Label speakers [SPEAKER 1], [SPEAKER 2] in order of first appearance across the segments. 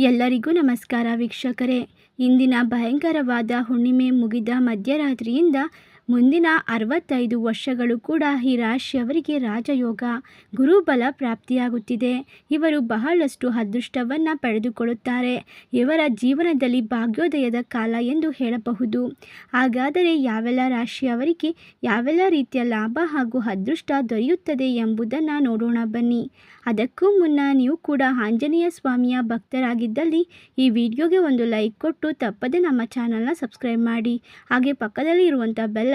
[SPEAKER 1] ಎಲ್ಲರಿಗೂ ನಮಸ್ಕಾರ ವೀಕ್ಷಕರೇ. ಇಂದಿನ ಭಯಂಕರವಾದ ಹುಣ್ಣಿಮೆ ಮುಗಿದ ಮಧ್ಯರಾತ್ರಿಯಿಂದ ಮುಂದಿನ ಅರವತ್ತೈದು ವರ್ಷಗಳು ಕೂಡ ಈ ರಾಶಿಯವರಿಗೆ ರಾಜಯೋಗ, ಗುರುಬಲ ಪ್ರಾಪ್ತಿಯಾಗುತ್ತಿದೆ. ಇವರು ಬಹಳಷ್ಟು ಅದೃಷ್ಟವನ್ನು ಪಡೆದುಕೊಳ್ಳುತ್ತಾರೆ. ಇವರ ಜೀವನದಲ್ಲಿ ಭಾಗ್ಯೋದಯದ ಕಾಲ ಎಂದು ಹೇಳಬಹುದು. ಹಾಗಾದರೆ ಯಾವೆಲ್ಲ ರಾಶಿಯವರಿಗೆ ಯಾವೆಲ್ಲ ರೀತಿಯ ಲಾಭ ಹಾಗೂ ಅದೃಷ್ಟ ದೊರೆಯುತ್ತದೆ ಎಂಬುದನ್ನು ನೋಡೋಣ ಬನ್ನಿ. ಅದಕ್ಕೂ ಮುನ್ನ ನೀವು ಕೂಡ ಆಂಜನೇಯ ಸ್ವಾಮಿಯ ಭಕ್ತರಾಗಿದ್ದಲ್ಲಿ ಈ ವಿಡಿಯೋಗೆ ಒಂದು ಲೈಕ್ ಕೊಟ್ಟು ತಪ್ಪದೆ ನಮ್ಮ ಚಾನಲ್ನ ಸಬ್ಸ್ಕ್ರೈಬ್ ಮಾಡಿ. ಹಾಗೆ ಪಕ್ಕದಲ್ಲಿ ಇರುವಂಥ ಬೆಲ್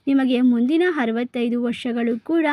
[SPEAKER 1] ನಿಮಗೆ ಮುಂದಿನ ಅರವತ್ತೈದು ವರ್ಷಗಳು ಕೂಡ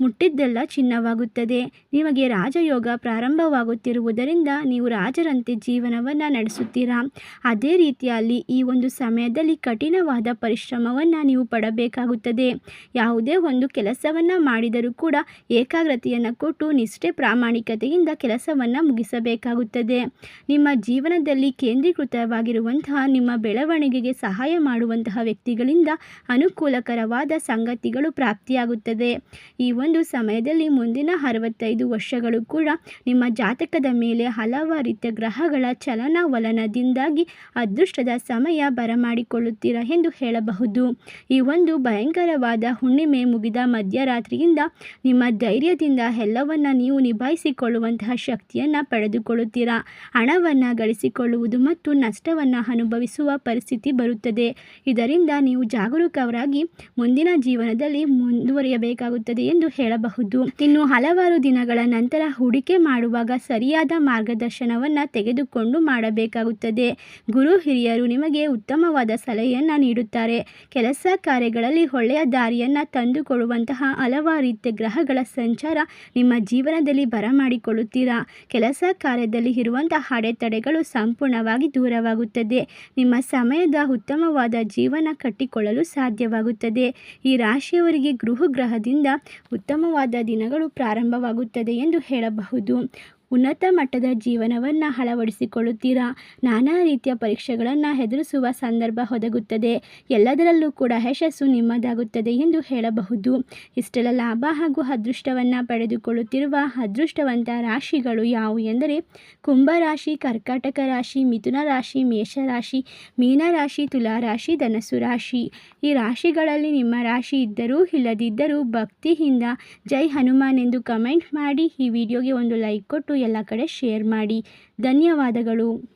[SPEAKER 1] ಮುಟ್ಟಿದ್ದೆಲ್ಲ ಚಿನ್ನವಾಗುತ್ತದೆ. ನಿಮಗೆ ರಾಜಯೋಗ ಪ್ರಾರಂಭವಾಗುತ್ತಿರುವುದರಿಂದ ನೀವು ರಾಜರಂತೆ ಜೀವನವನ್ನು ನಡೆಸುತ್ತೀರಾ? ಅದೇ ರೀತಿಯಲ್ಲಿ ಈ ಒಂದು ಸಮಯದಲ್ಲಿ ಕಠಿಣವಾದ ಪರಿಶ್ರಮವನ್ನು ನೀವು ಪಡಬೇಕಾಗುತ್ತದೆ. ಯಾವುದೇ ಒಂದು ಕೆಲಸವನ್ನು ಮಾಡಿದರೂ ಕೂಡ ಏಕಾಗ್ರತೆಯನ್ನು ಕೊಟ್ಟು ನಿಷ್ಠೆ ಪ್ರಾಮಾಣಿಕತೆಯಿಂದ ಕೆಲಸವನ್ನು ಮುಗಿಸಬೇಕಾಗುತ್ತದೆ. ನಿಮ್ಮ ಜೀವನದಲ್ಲಿ ಕೇಂದ್ರೀಕೃತವಾಗಿರುವಂತಹ, ನಿಮ್ಮ ಬೆಳವಣಿಗೆಗೆ ಸಹಾಯ ಮಾಡುವಂತಹ ವ್ಯಕ್ತಿಗಳಿಂದ ಅನುಕೂಲಕರವಾದ ಸಂಗತಿಗಳು ಪ್ರಾಪ್ತಿಯಾಗುತ್ತದೆ. ಈ ಒಂದು ಸಮಯದಲ್ಲಿ ಮುಂದಿನ ಅರವತ್ತೈದು ವರ್ಷಗಳು ಕೂಡ ನಿಮ್ಮ ಜಾತಕದ ಮೇಲೆ ಹಲವಾರು ರೀತಿಯ ಗ್ರಹಗಳ ಚಲನವಲನದಿಂದಾಗಿ ಅದೃಷ್ಟದ ಸಮಯ ಬರಮಾಡಿಕೊಳ್ಳುತ್ತೀರಾ ಎಂದು ಹೇಳಬಹುದು. ಈ ಒಂದು ಭಯಂಕರವಾದ ಹುಣ್ಣಿಮೆ ಮುಗಿದ ಮಧ್ಯರಾತ್ರಿಯಿಂದ ನಿಮ್ಮ ಧೈರ್ಯದಿಂದ ಎಲ್ಲವನ್ನ ನೀವು ನಿಭಾಯಿಸಿಕೊಳ್ಳುವಂತಹ ಶಕ್ತಿಯನ್ನು ಪಡೆದುಕೊಳ್ಳುತ್ತೀರಾ? ಹಣವನ್ನು ಗಳಿಸಿಕೊಳ್ಳುವುದು ಮತ್ತು ನಷ್ಟವನ್ನು ಅನುಭವಿಸುವ ಪರಿಸ್ಥಿತಿ ಬರುತ್ತದೆ. ಇದರಿಂದ ನೀವು ಜಾಗರೂಕರಾಗಿ ಮುಂದಿನ ಜೀವನದಲ್ಲಿ ಮುಂದುವರಿಯಬೇಕಾಗುತ್ತದೆ ಎಂದು ಹೇಳಬಹುದು. ಇನ್ನು ಹಲವಾರು ದಿನಗಳ ನಂತರ ಹೂಡಿಕೆ ಮಾಡುವಾಗ ಸರಿಯಾದ ಮಾರ್ಗದರ್ಶನವನ್ನು ತೆಗೆದುಕೊಂಡು ಮಾಡಬೇಕಾಗುತ್ತದೆ. ಗುರು ಹಿರಿಯರು ನಿಮಗೆ ಉತ್ತಮವಾದ ಸಲಹೆಯನ್ನು ನೀಡುತ್ತಾರೆ. ಕೆಲಸ ಕಾರ್ಯಗಳಲ್ಲಿ ಒಳ್ಳೆಯ ದಾರಿಯನ್ನು ತಂದುಕೊಡುವಂತಹ ಹಲವಾರು ರೀತಿಯ ಗ್ರಹಗಳ ಸಂಚಾರ ನಿಮ್ಮ ಜೀವನದಲ್ಲಿ ಬರಮಾಡಿಕೊಳ್ಳುತ್ತೀರಾ? ಕೆಲಸ ಕಾರ್ಯದಲ್ಲಿ ಇರುವಂತಹ ಅಡೆತಡೆಗಳು ಸಂಪೂರ್ಣವಾಗಿ ದೂರವಾಗುತ್ತದೆ. ನಿಮ್ಮ ಸಮಯದ ಉತ್ತಮವಾದ ಜೀವನ ಕಟ್ಟಿಕೊಳ್ಳಲು ಸಾಧ್ಯವಾಗುತ್ತದೆ. ಈ ರಾಶಿಯವರಿಗೆ ಗೃಹ ಗ್ರಹದಿಂದ ಉತ್ತಮವಾದ ದಿನಗಳು ಪ್ರಾರಂಭವಾಗುತ್ತದೆ ಎಂದು ಹೇಳಬಹುದು. ಉನ್ನತ ಮಟ್ಟದ ಜೀವನವನ್ನು ಅಳವಡಿಸಿಕೊಳ್ಳುತ್ತೀರಾ? ನಾನಾ ರೀತಿಯ ಪರೀಕ್ಷೆಗಳನ್ನು ಎದುರಿಸುವ ಸಂದರ್ಭ ಒದಗುತ್ತದೆ. ಎಲ್ಲದರಲ್ಲೂ ಕೂಡ ಯಶಸ್ಸು ನಿಮ್ಮದಾಗುತ್ತದೆ ಎಂದು ಹೇಳಬಹುದು. ಇಷ್ಟೆಲ್ಲ ಲಾಭ ಹಾಗೂ ಅದೃಷ್ಟವನ್ನು ಪಡೆದುಕೊಳ್ಳುತ್ತಿರುವ ಅದೃಷ್ಟವಂತ ರಾಶಿಗಳು ಯಾವುವು ಎಂದರೆ ಕುಂಭರಾಶಿ ಕರ್ಕಾಟಕ ರಾಶಿ, ಮಿಥುನ ರಾಶಿ ಮೇಷರಾಶಿ ಮೀನರಾಶಿ ತುಲಾರಾಶಿ ಧನಸ್ಸು ರಾಶಿ. ಈ ರಾಶಿಗಳಲ್ಲಿ ನಿಮ್ಮ ರಾಶಿ ಇದ್ದರೂ ಇಲ್ಲದಿದ್ದರೂ ಭಕ್ತಿಯಿಂದ ಜೈ ಹನುಮಾನ್ ಎಂದು ಕಮೆಂಟ್ ಮಾಡಿ ಈ ವಿಡಿಯೋಗೆ ಒಂದು ಲೈಕ್ ಕೊಟ್ಟು ಎಲ್ಲ ಕಡೆ ಶೇರ್ ಮಾಡಿ. ಧನ್ಯವಾದಗಳು.